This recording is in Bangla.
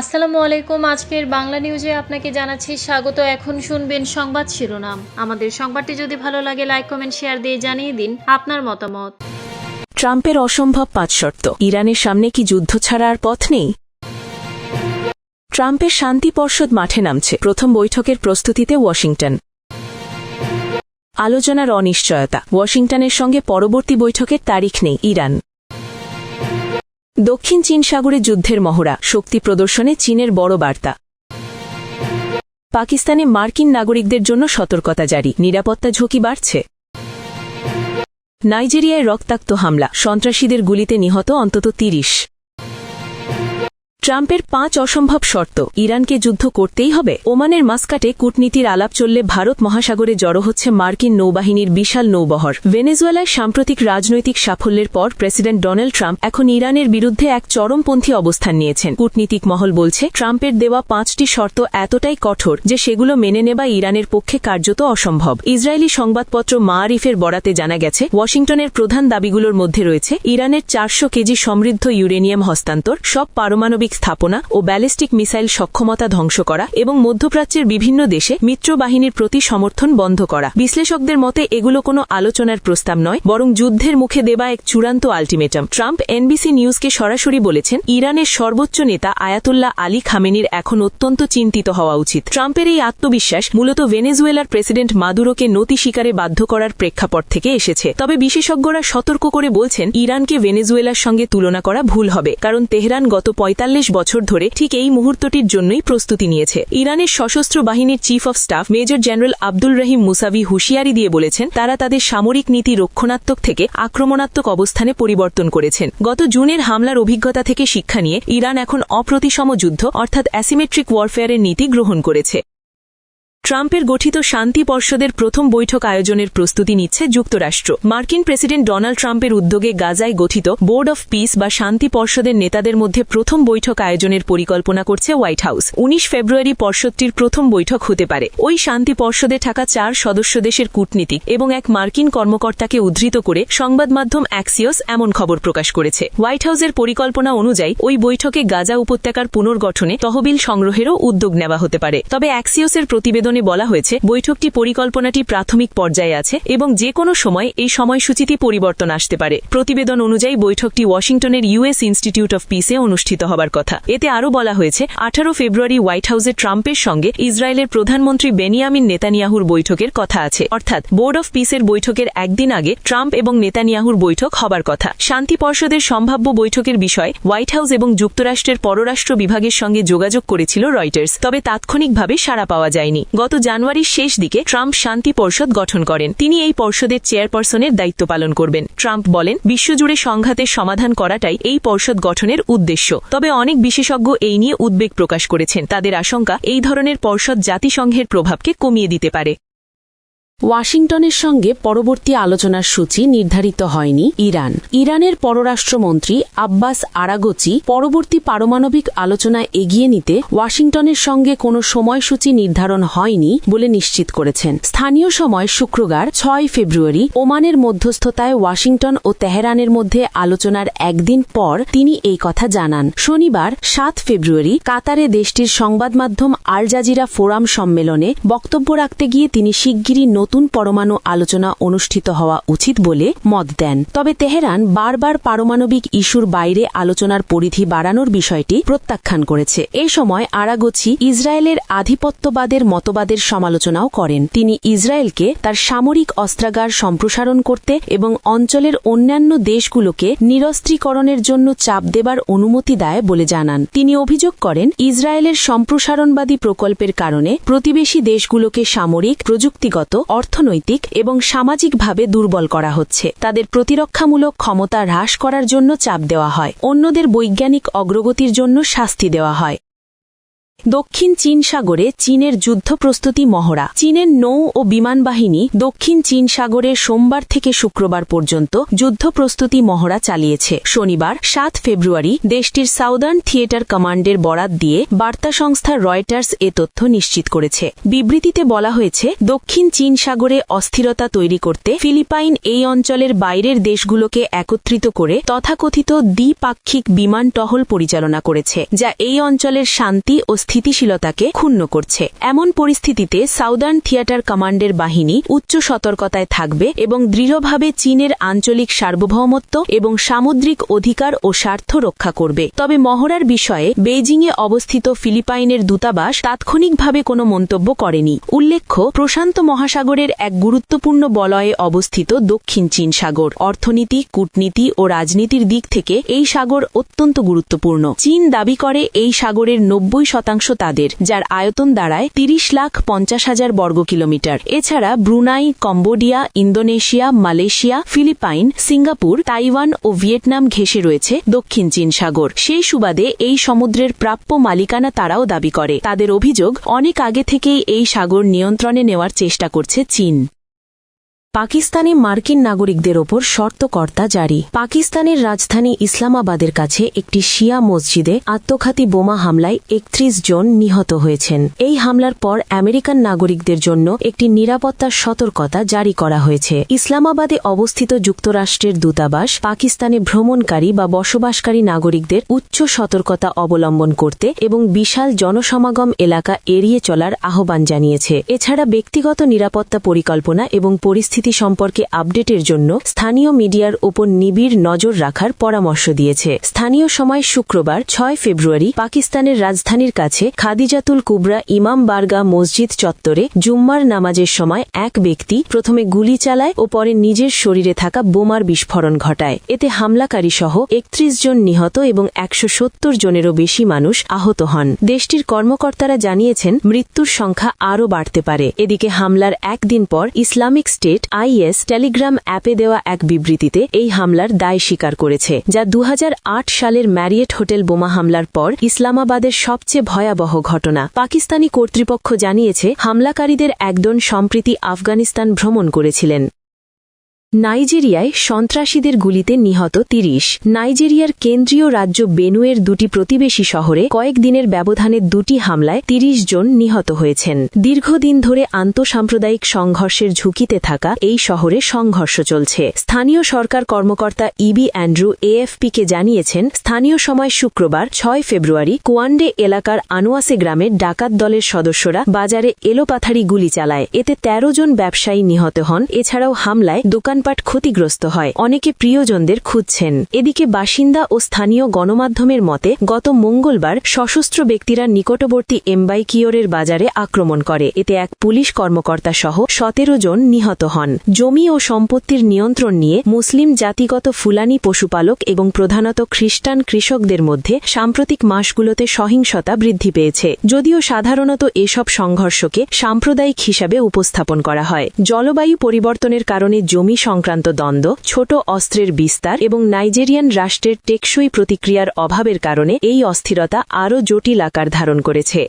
আসসালামু আলাইকুম। আজকের বাংলা নিউজে আপনাকে জানাচ্ছি স্বাগত। এখন শুনবেন সংবাদ শিরোনাম। আমাদের সংবাদটি যদি ভালো লাগে, লাইক, কমেন্ট, শেয়ার দিয়ে জানিয়ে দিন আপনার মতামত। ট্রাম্পের অসম্ভব পাঁচ শর্ত ইরানের সামনে কি যুদ্ধ ছাড়া আর পথ নেই? ট্রাম্পের শান্তি পর্ষদ মাঠে নামছে। প্রথম বৈঠকের প্রস্তুতিতে ওয়াশিংটন। আলোচনার অনিশ্চয়তা। ওয়াশিংটনের সঙ্গে পরবর্তী বৈঠকের তারিখ নেই ইরান। দক্ষিণ চীন সাগরে যুদ্ধের মহড়া, শক্তি প্রদর্শনে চীনের বড় বার্তা। পাকিস্তানে মার্কিন নাগরিকদের জন্য সতর্কতা জারি, নিরাপত্তা ঝুঁকি বাড়ছে। নাইজেরিয়ায় রক্তাক্ত হামলা, সন্ত্রাসীদের গুলিতে নিহত অন্তত তিরিশ। ট্রাম্পের পাঁচ অসম্ভব শর্ত। ইরানকে যুদ্ধ করতেই হবে। ওমানের মাস্কাটে কূটনীতির আলাপ চললে ভারত মহাসাগরে জড়ো হচ্ছে মার্কিন নৌবাহিনীর বিশাল নৌবহর। ভেনেজুয়েলায় সাম্প্রতিক রাজনৈতিক সাফল্যের পর প্রেসিডেন্ট ডোনাল্ড ট্রাম্প এখন ইরানের বিরুদ্ধে এক চরমপন্থী অবস্থান নিয়েছেন। কূটনীতিক মহল বলছে, ট্রাম্পের দেওয়া পাঁচটি শর্ত এতটাই কঠোর যে সেগুলো মেনে নেবা ইরানের পক্ষে কার্যত অসম্ভব। ইসরায়েলি সংবাদপত্র মাআরিফের বরাতে জানা গেছে, ওয়াশিংটনের প্রধান দাবিগুলোর মধ্যে রয়েছে, ইরানের চারশো কেজি সমৃদ্ধ ইউরেনিয়াম হস্তান্তর, সব পারমাণবিক স্থাপনা ও ব্যালিস্টিক মিসাইল সক্ষমতা ধ্বংস করা এবং মধ্যপ্রাচ্যের বিভিন্ন দেশে মিত্র বাহিনীর প্রতি সমর্থন বন্ধ করা। বিশ্লেষকদের মতে, এগুলো কোনো আলোচনার প্রস্তাব নয়, বরং যুদ্ধের মুখে দেবা এক চূড়ান্ত আলটিমেটাম। ট্রাম্প এনবিসি নিউজকে সরাসরি বলেছেন, ইরানের সর্বোচ্চ নেতা আয়াতুল্লাহ আলী খামেনির এখন অত্যন্ত চিন্তিত হওয়া উচিত। ট্রাম্পের এই আত্মবিশ্বাস মূলত ভেনেজুয়েলার প্রেসিডেন্ট মাদুরোকে নতি শিকারে বাধ্য করার প্রেক্ষাপট থেকে এসেছে। তবে বিশেষজ্ঞরা সতর্ক করে বলছেন, ইরানকে ভেনেজুয়েলার সঙ্গে তুলনা করা ভুল হবে, কারণ তেহরান গত পঁয়তাল্লিশ বছর ধরে ঠিক এই মুহূর্তটির জন্যই প্রস্তুতি নিয়েছে। ইরানের সশস্ত্র বাহিনীর chief of staff major general Abdul Rahim Mousavi হুঁশিয়ারি দিয়ে বলেছেন, তারা তাদের সামরিক নীতি রক্ষণাত্মক থেকে আক্রমণাত্মক অবস্থানে পরিবর্তন করেছেন। গত জুনের হামলার অভিজ্ঞতা থেকে শিক্ষা নিয়ে ইরান এখন অপ্রতিসম যুদ্ধ, অর্থাৎ অ্যাসিমেট্রিক ওয়ারফেয়ারের নীতি গ্রহণ করেছে। ট্রাম্পের গঠিত শান্তি পর্ষদের প্রথম বৈঠক আয়োজনের প্রস্তুতি নিচ্ছে যুক্তরাষ্ট্র। মার্কিন প্রেসিডেন্ট ডোনাল্ড ট্রাম্পের উদ্যোগে গাজায় গঠিত বোর্ড অফ পিস বা শান্তি পর্ষদের নেতাদের মধ্যে প্রথম বৈঠক আয়োজনের পরিকল্পনা করছে হোয়াইট হাউস। উনিশ ফেব্রুয়ারি পর্ষদটির প্রথম বৈঠক হতে পারে। ওই শান্তি পর্ষদে থাকা চার সদস্য দেশের কূটনীতিক এবং এক মার্কিন কর্মকর্তাকে উদ্ধৃত করে সংবাদ মাধ্যম অ্যাক্সিওস এমন খবর প্রকাশ করেছে। হোয়াইট হাউসের পরিকল্পনা অনুযায়ী ওই বৈঠকে গাজা উপত্যকার পুনর্গঠনে তহবিল সংগ্রহেরও উদ্যোগ নেওয়া হতে পারে। তবে অ্যাক্সিওসের প্রতিবেদনে বলা হয়েছে, বৈঠকটি পরিকল্পনাটি প্রাথমিক পর্যায়ে আছে এবং যে কোনো সময় এই সময়সূচিতে পরিবর্তন আসতে পারে। প্রতিবেদন অনুযায়ী বৈঠকটি ওয়াশিংটনের ইউএস ইনস্টিটিউট অফ পিসে অনুষ্ঠিত হবার কথা। এতে আরও বলা হয়েছে, আঠারো ফেব্রুয়ারি হোয়াইট হাউসে ট্রাম্পের সঙ্গে ইসরায়েলের প্রধানমন্ত্রী বেনিয়ামিন নেতানিয়াহুর বৈঠকের কথা আছে। অর্থাৎ বোর্ড অফ পিসের বৈঠকের একদিন আগে ট্রাম্প এবং নেতানিয়াহুর বৈঠক হবার কথা। শান্তি পর্ষদের সম্ভাব্য বৈঠকের বিষয়ে হোয়াইট হাউস এবং যুক্তরাষ্ট্রের পররাষ্ট্র বিভাগের সঙ্গে যোগাযোগ করেছিল রয়টার্স, তবে তাৎক্ষণিকভাবে সাড়া পাওয়া যায়নি। গত জানুয়ারির শেষ দিকে ট্রাম্প শান্তি পর্ষদ গঠন করেন। তিনি এই পর্ষদের চেয়ারপারসনের দায়িত্ব পালন করবেন। ট্রাম্প বলেন, বিশ্বজুড়ে সংঘাতের সমাধান করাটাই এই পর্ষদ গঠনের উদ্দেশ্য। তবে অনেক বিশেষজ্ঞ এই নিয়ে উদ্বেগ প্রকাশ করেছেন। তাদের আশঙ্কা, এই ধরনের পর্ষদ জাতিসংঘের প্রভাবকে কমিয়ে দিতে পারে। ওয়াশিংটনের সঙ্গে পরবর্তী আলোচনার সূচি নির্ধারিত হয়নি ইরান। ইরানের পররাষ্ট্রমন্ত্রী আব্বাস আরাগোচি পরবর্তী পারমাণবিক আলোচনায় এগিয়ে নিতে ওয়াশিংটনের সঙ্গে কোনো সময়সূচি নির্ধারণ হয়নি বলে নিশ্চিত করেছেন। স্থানীয় সময় শুক্রবার, ছয় ফেব্রুয়ারি, ওমানের মধ্যস্থতায় ওয়াশিংটন ও তেহরানের মধ্যে আলোচনার একদিন পর তিনি এই কথা জানান। শনিবার, সাত ফেব্রুয়ারি, কাতারে দেশটির সংবাদ মাধ্যম আল জাজিরা ফোরাম সম্মেলনে বক্তব্য রাখতে গিয়ে তিনি শিগগিরই নতুন পরমাণু আলোচনা অনুষ্ঠিত হওয়া উচিত বলে মত দেন। তবে তেহরান বারবার পারমাণবিক ইস্যুর বাইরে আলোচনার পরিধি বাড়ানোর বিষয়টি প্রত্যাখ্যান করেছে। এ সময় আরাগোছি ইসরায়েলের আধিপত্যবাদের মতবাদের সমালোচনাও করেন। তিনি ইসরায়েলকে তার সামরিক অস্ত্রাগার সম্প্রসারণ করতে এবং অঞ্চলের অন্যান্য দেশগুলোকে নিরস্ত্রীকরণের জন্য চাপ দেবার অনুমতি দেয় বলে জানান। তিনি অভিযোগ করেন, ইসরায়েলের সম্প্রসারণবাদী প্রকল্পের কারণে প্রতিবেশী দেশগুলোকে সামরিক, প্রযুক্তিগত অর্থনৈতিক এবং সামাজিকভাবে দুর্বল করা হচ্ছে। তাদের প্রতিরক্ষামূলক ক্ষমতা হ্রাস করার জন্য চাপ দেওয়া হয়। অন্যদের বৈজ্ঞানিক অগ্রগতির জন্য শাস্তি দেওয়া হয়। দক্ষিণ চীন সাগরে চীনের যুদ্ধ প্রস্তুতি মহড়া। চীনের নৌ ও বিমান বাহিনী দক্ষিণ চীন সাগরে সোমবার থেকে শুক্রবার পর্যন্ত যুদ্ধ প্রস্তুতি মহড়া চালিয়েছে। শনিবার, সাত ফেব্রুয়ারি, দেশটির সাউদার্ন থিয়েটার কমান্ডের বরাত দিয়ে বার্তা সংস্থা রয়টার্স এ তথ্য নিশ্চিত করেছে। বিবৃতিতে বলা হয়েছে, দক্ষিণ চীন সাগরে অস্থিরতা তৈরি করতে ফিলিপাইন এই অঞ্চলের বাইরের দেশগুলোকে একত্রিত করে তথাকথিত দ্বিপাক্ষিক বিমান টহল পরিচালনা করেছে, যা এই অঞ্চলের শান্তি ও স্থিতিশীলতাকে ক্ষুণ্ণ করছে। এমন পরিস্থিতিতে সাউদার্ন থিয়েটার কমান্ডের বাহিনী উচ্চ সতর্কতায় থাকবে এবং দৃঢ়ভাবে চীনের আঞ্চলিক সার্বভৌমত্ব এবং সামুদ্রিক অধিকার ও স্বার্থ রক্ষা করবে। তবে মহড়ার বিষয়ে বেইজিংয়ে অবস্থিত ফিলিপাইনের দূতাবাস তাৎক্ষণিকভাবে কোনো মন্তব্য করেনি। উল্লেখ্য, প্রশান্ত মহাসাগরের এক গুরুত্বপূর্ণ বলয়ে অবস্থিত দক্ষিণ চীন সাগর। অর্থনীতি, কূটনীতি ও রাজনীতির দিক থেকে এই সাগর অত্যন্ত গুরুত্বপূর্ণ। চীন দাবি করে এই সাগরের নব্বই শতাংশ তাদের, যার আয়তন দাঁড়ায় তিরিশ লাখ পঞ্চাশ হাজার বর্গ কিলোমিটার এছাড়া Brunei, Cambodia, Indonesia, Malaysia, Philippines, Singapore, Taiwan ও ভিয়েতনাম ঘেঁষে রয়েছে দক্ষিণ চীন সাগর। সেই সুবাদে এই সমুদ্রের প্রাপ্য মালিকানা তারাও দাবি করে। তাদের অভিযোগ, অনেক আগে থেকেই এই সাগর নিয়ন্ত্রণে নেওয়ার চেষ্টা করছে চীন। পাকিস্তানে মার্কিন নাগরিকদের ওপর শর্তকর্তা জারি। পাকিস্তানের রাজধানী ইসলামাবাদের কাছে একটি শিয়া মসজিদে আত্মঘাতী বোমা হামলায় একত্রিশ জন নিহত হয়েছেন। এই হামলার পর আমেরিকান নাগরিকদের জন্য একটি নিরাপত্তার সতর্কতা জারি করা হয়েছে। ইসলামাবাদে অবস্থিত যুক্তরাষ্ট্রের দূতাবাস পাকিস্তানে ভ্রমণকারী বা বসবাসকারী নাগরিকদের উচ্চ সতর্কতা অবলম্বন করতে এবং বিশাল জনসমাগম এলাকা এড়িয়ে চলার আহ্বান জানিয়েছে। এছাড়া ব্যক্তিগত নিরাপত্তা পরিকল্পনা এবং পরিস্থিতি সম্পর্কে আপডেটের জন্য স্থানীয় মিডিয়ার ওপর নিবিড় নজর রাখার পরামর্শ দিয়েছে। স্থানীয় সময় শুক্রবার, ছয় ফেব্রুয়ারি, পাকিস্তানের রাজধানীর কাছে খাদিজাতুল কুবরা ইমাম বার্গা মসজিদ চত্বরে জুম্মার নামাজের সময় এক ব্যক্তি প্রথমে গুলি চালায় ও পরে নিজের শরীরে থাকা বোমার বিস্ফোরণ ঘটায়। এতে হামলাকারী সহ একত্রিশ জন নিহত এবং একশো সত্তর জনেরও বেশি মানুষ আহত হন। দেশটির কর্মকর্তারা জানিয়েছেন, মৃত্যুর সংখ্যা আরও বাড়তে পারে। এদিকে হামলার একদিন পর ইসলামিক স্টেট আইএস টেলিগ্রাম অ্যাপে দেওয়া এক বিবৃতিতে এই হামলার দায় স্বীকার করেছে, যা দু হাজার আট সালের ম্যারিয়েট হোটেল বোমা হামলার পর ইসলামাবাদের সবচেয়ে ভয়াবহ ঘটনা। পাকিস্তানি কর্তৃপক্ষ জানিয়েছে, হামলাকারীদের একজন সম্প্রীতি আফগানিস্তান ভ্রমণ করেছিলেন। নাইজেরিয়ায় সন্ত্রাসীদের গুলিতে নিহত তিরিশ। নাইজেরিয়ার কেন্দ্রীয় রাজ্য বেনুয়ের দুটি প্রতিবেশী শহরে কয়েকদিনের ব্যবধানে দুটি হামলায় তিরিশ জন নিহত হয়েছেন। দীর্ঘদিন ধরে আন্তঃসাম্প্রদায়িক সংঘর্ষের ঝুঁকিতে থাকা এই শহরে সংঘর্ষ চলছে। স্থানীয় সরকার কর্মকর্তা ইবি অ্যান্ড্রু এএফপিকে জানিয়েছেন, স্থানীয় সময় শুক্রবার ছয় ফেব্রুয়ারি কুয়ান্ডে এলাকার আনোয়াসে গ্রামের ডাকাত দলের সদস্যরা বাজারে এলোপাথারি গুলি চালায়। এতে ১৩ জন ব্যবসায়ী নিহত হন। এছাড়াও হামলায় দোকানপাট ক্ষতিগ্রস্ত হয়। অনেকে প্রিয়জনদের খুঁজছেন। এদিকে বাসিন্দা ও স্থানীয় গণমাধ্যমের মতে, গত মঙ্গলবার সশস্ত্র ব্যক্তিরা নিকটবর্তী এমবাইকিওরের বাজারে আক্রমণ করে। এতে এক পুলিশ কর্মকর্তা সহ সতেরো জন নিহত হন। জমি ও সম্পত্তির নিয়ন্ত্রণ নিয়ে মুসলিম জাতিগত ফুলানি পশুপালক এবং প্রধানত খ্রিস্টান কৃষকদের মধ্যে সাম্প্রতিক মাসগুলোতে সহিংসতা বৃদ্ধি পেয়েছে। যদিও সাধারণত এসব সংঘর্ষকে সাম্প্রদায়িক হিসাবে উপস্থাপন করা হয়। জলবায়ু পরিবর্তনের কারণে জমি সংক্রান্ত দ্বন্দ্ব, ছোট অস্ত্রের বিস্তার এবং নাইজেরিয়ান রাষ্ট্রের টেকসই প্রতিক্রিয়ার অভাবের কারণে এই অস্থিরতা আরও জটিল আকার ধারণ করেছে।